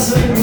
doesn't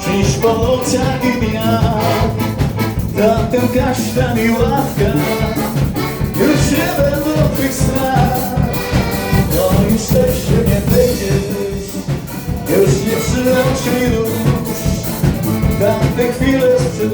Dziś po nocach i dniach Tamten kasztan i ławka. Już nie będą tych snach No już też się nie wyjdziesz. Już nie przynosi już Tamte chwile sprzed